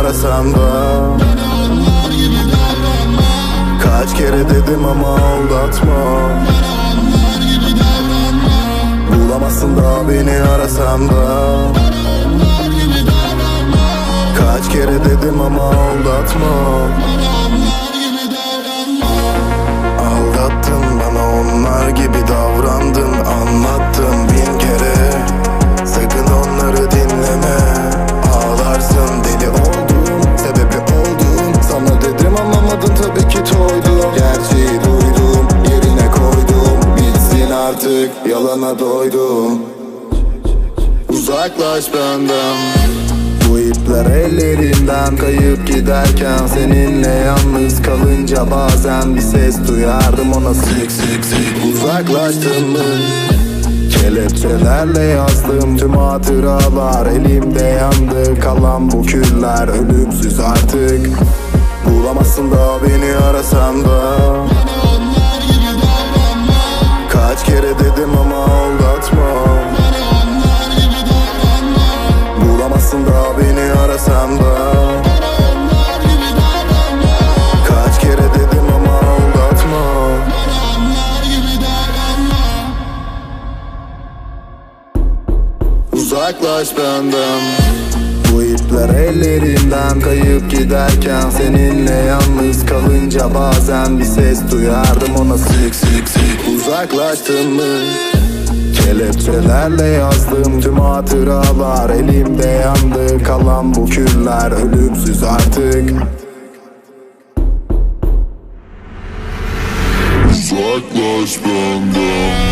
arasam da Kaç kere dedim ama aldatma. Bulamazsın da beni arasam da. Kaç kere dedim ama aldatma. Aldattın bana onlar gibi davrandın artık Yalana doydum Uzaklaş benden. Bu ipler ellerinden kayıp giderken Seninle yalnız kalınca bazen bir ses duyardım ona. Sık sık sık Uzaklaştın? Kelepçelerle yazdığım tüm hatıralar. Elimde yandı kalan bu küller. Ölümsüz artık. Bulamazsın da beni arasan da. Kaç kere dedim Uzaklaş benden Bu ipler ellerinden kayıp giderken Seninle yalnız kalınca bazen bir ses duyardım ona sık sık sık Uzaklaştın mı? Kelepçelerle yazdığım tüm hatıralar. Elimde yandı kalan bu küller Ölümsüz artık. Uzaklaş benden